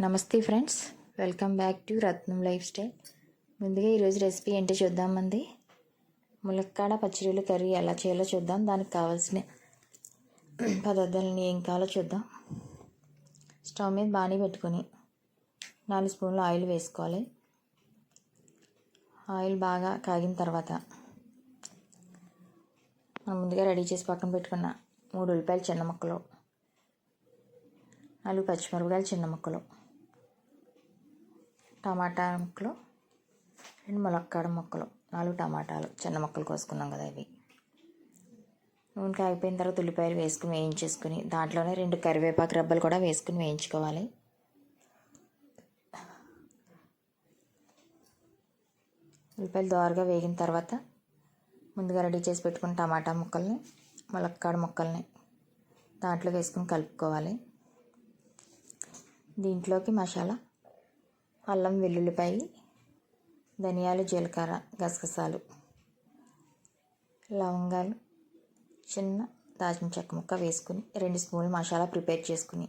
నమస్తే friends. Welcome back to Rathnam life style. ముందుగా ఈరోజు రెసిపీ ఏంటో చూద్దామండి ములక్కాడ పచ్చిరీలు కర్రీ ఎలా చేయాలో చూద్దాం. దానికి కావాల్సిన పదార్థాలని ఏం కావాలో చూద్దాం. స్టవ్ మీద బాణీ పెట్టుకొని నాలుగు స్పూన్లు ఆయిల్ వేసుకోవాలి. ఆయిల్ బాగా కాగిన తర్వాత మనం ముందుగా రెడీ చేసి పక్కన పెట్టుకున్న మూడు ఉల్లిపాయలు చిన్న ముక్కలు నాలుగు పచ్చిమిరపకాయలు చిన్న ముక్కలు. టమాటా ముక్కలు రెండు ములక్కాడ ముక్కలు నాలుగు టమాటాలు చిన్న ముక్కలు కోసుకున్నాం కదా ఇవి. నూనె కాగిపోయిన తర్వాత ఉల్లిపాయలు వేసుకుని వేయించేసుకుని దాంట్లోనే రెండు కరివేపాకు రబ్బలు కూడా వేసుకుని వేయించుకోవాలి. ఉల్లిపాయలు దోరగా వేగిన తర్వాత ముందుగా రెడీ చేసి పెట్టుకున్న టమాటా ముక్కల్ని ములక్కాడ ముక్కల్ని దాంట్లో వేసుకుని కలుపుకోవాలి. దీంట్లోకి మసాలా అల్లం వెల్లుల్లిపాయ ధనియాలు జీలకర్ర గసగసాలు లవంగాలు చిన్న దాచిన చెక్క ముక్క వేసుకుని రెండు స్పూన్లు మసాలా ప్రిపేర్ చేసుకుని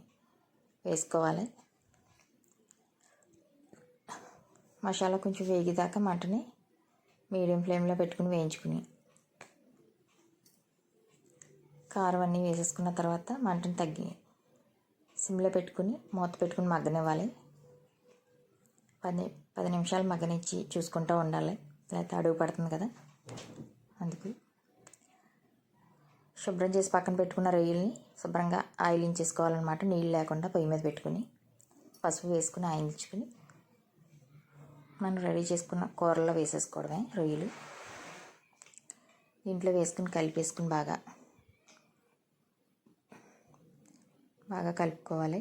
వేసుకోవాలి. మసాలా కొంచెం వేగిదాకా మటని మీడియం ఫ్లేమ్లో పెట్టుకుని వేయించుకుని కారం అన్నీ వేసేసుకున్న తర్వాత మంటను తగ్గి సిమ్లో పెట్టుకుని మూత పెట్టుకుని మగ్గనివ్వాలి. పది పది నిమిషాలు మగ్గనిచ్చి చూసుకుంటూ ఉండాలి. లేకపోతే అడుగు పడుతుంది కదా. అందుకు శుభ్రం చేసి పక్కన పెట్టుకున్న రొయ్యల్ని శుభ్రంగా ఆయిలించేసుకోవాలన్నమాట నీళ్ళు లేకుండా పొయ్యి మీద పెట్టుకుని పసుపు వేసుకుని ఆయిలించుకుని మనం రెడీ చేసుకున్న కూరల్లో వేసేసుకోవడమే రొయ్యలు. దీంట్లో వేసుకుని కలిపేసుకుని బాగా బాగా కలుపుకోవాలి.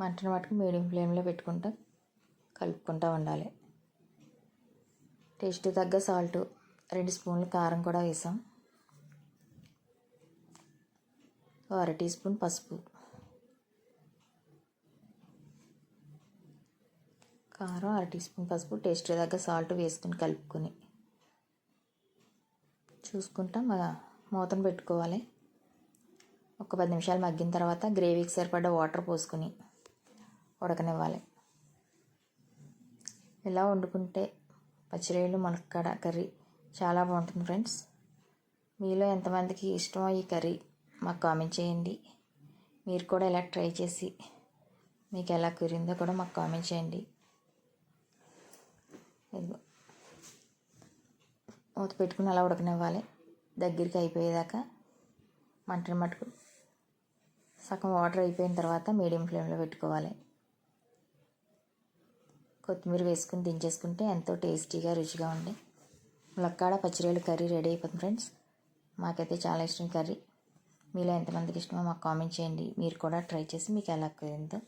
మంటను మటుకు మీడియం ఫ్లేమ్లో పెట్టుకుంటా కలుపుకుంటూ ఉండాలి. టేస్ట్ తగ్గ సాల్ట్ రెండు స్పూన్లు కారం కూడా వేసాం. అర టీ స్పూన్ పసుపు. కారం అర టీ స్పూన్ పసుపు టేస్ట్ తగ్గ సాల్ట్ వేసుకుని కలుపుకొని. చూసుకుంటా మూతను పెట్టుకోవాలి. ఒక పది నిమిషాలు మగ్గిన తర్వాత గ్రేవీకి సరిపడ్డ వాటర్ పోసుకొని. ఉడకనివ్వాలి. ఇలా వండుకుంటే పచ్చిరేళ్ళు ములక్కాడ కర్రీ చాలా బాగుంటుంది ఫ్రెండ్స్. మీలో ఎంతమందికి ఇష్టమో ఈ కర్రీ మాకు కామెంట్ చేయండి. మీరు కూడా ఇలా ట్రై చేసి మీకు ఎలా కురిందో కూడా మాకు కామెంట్ చేయండి. ఇదిగో. మూత పెట్టుకుని అలా ఉడకనివ్వాలి. దగ్గరికి అయిపోయేదాకా మంటని మటుకు సగం వాటర్ అయిపోయిన తర్వాత మీడియం ఫ్లేమ్లో పెట్టుకోవాలి. కొత్తిమీర వేసుకుని దించేసుకుంటే ఎంతో టేస్టీగా రుచిగా ఉండి. ములక్కాడ పచ్చిరేలు కర్రీ రెడీ అయిపోతుంది ఫ్రెండ్స్. మాకైతే చాలా ఇష్టం కర్రీ. మీలో ఎంతమందికి ఇష్టమో మాకు కామెంట్ చేయండి. మీరు కూడా ట్రై చేసి మీకు ఎలా కుదిరిందో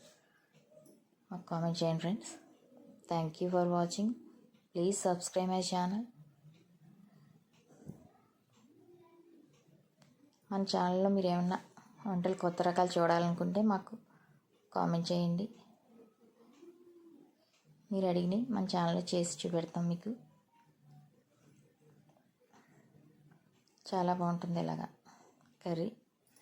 మాకు కామెంట్ చేయండి friends. Thank you for watching please subscribe my channel మన ఛానల్లో మీరు ఏమన్నా వంటలు కొత్త రకాలు చూడాలనుకుంటే మాకు కామెంట్ చేయండి. మీరు అడిగినవి మన ఛానల్లో చేసి చూపెడతాం మీకు. చాలా బాగుంటుంది ఇలాగా కర్రీ.